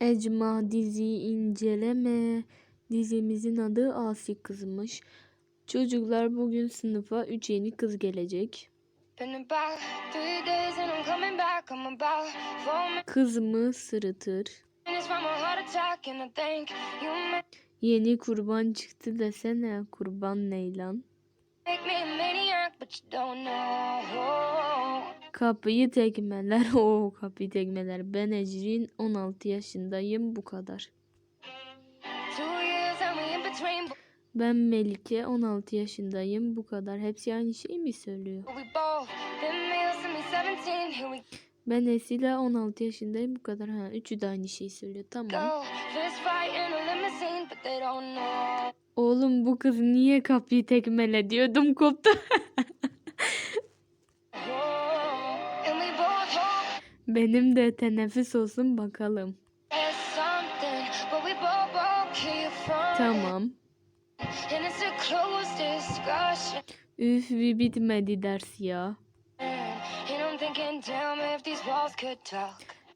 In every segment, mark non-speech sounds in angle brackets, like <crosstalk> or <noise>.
Ecma dizi inceleme. Dizimizin adı Asi Kızmış. Çocuklar bugün sınıfa 3 yeni kız gelecek. Kız mı sırıtır. Yeni kurban çıktı desene. Kurban ne Kapıyı tekmeler. <laughs> o kapıyı tekmeler. Ben Ecrin 16 yaşındayım bu kadar. Ben Melike 16 yaşındayım bu kadar. Hepsi aynı şey mi söylüyor? we both been male since we 17. Here we Ben Esila 16 yaşındayım bu kadar. Ha, üçü de aynı şeyi söylüyor. Tamam. Oğlum bu kız niye kapıyı tekmele diyordum koptu. <laughs> Benim de teneffüs olsun bakalım. Tamam. Üf bir bitmedi ders ya.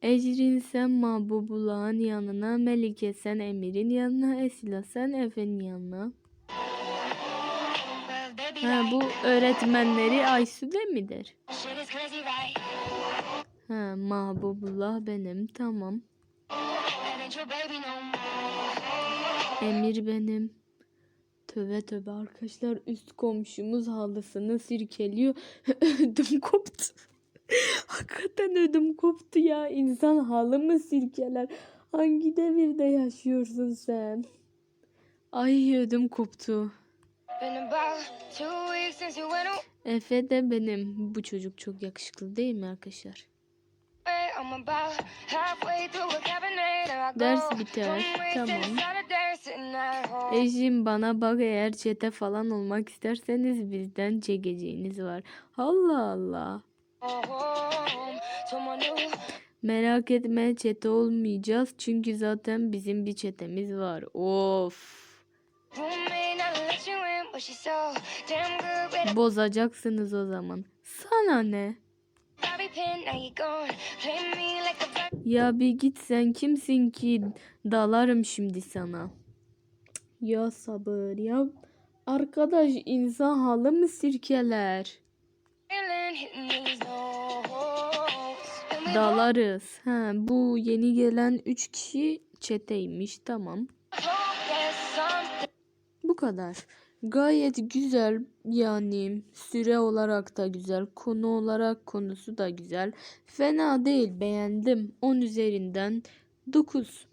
Ecrin sen Mahbubullah'ın yanına, Melike sen Emir'in yanına, Esila sen Efe'nin yanına. Ha bu öğretmenleri Aysu de midir? Ha Mahbubullah benim tamam. Emir benim. Töbe töbe arkadaşlar üst komşumuz halısını sirkeliyor. <laughs> ödüm koptu. <laughs> Hakikaten ödüm koptu ya. İnsan halı mı sirkeler? Hangi devirde yaşıyorsun sen? Ay ödüm koptu. Efe de benim. Bu çocuk çok yakışıklı değil mi arkadaşlar? Ders biter. Tamam. Eşim bana bak eğer çete falan olmak isterseniz bizden çekeceğiniz var. Allah Allah. Merak etme çete olmayacağız çünkü zaten bizim bir çetemiz var. Of. Bozacaksınız o zaman. Sana ne? Ya bir git sen kimsin ki dalarım şimdi sana. Ya sabır ya. Arkadaş insan halı mı sirkeler? Dalarız. Ha, bu yeni gelen 3 kişi çeteymiş. Tamam. Bu kadar. Gayet güzel yani süre olarak da güzel, konu olarak konusu da güzel. Fena değil, beğendim. 10 üzerinden 9.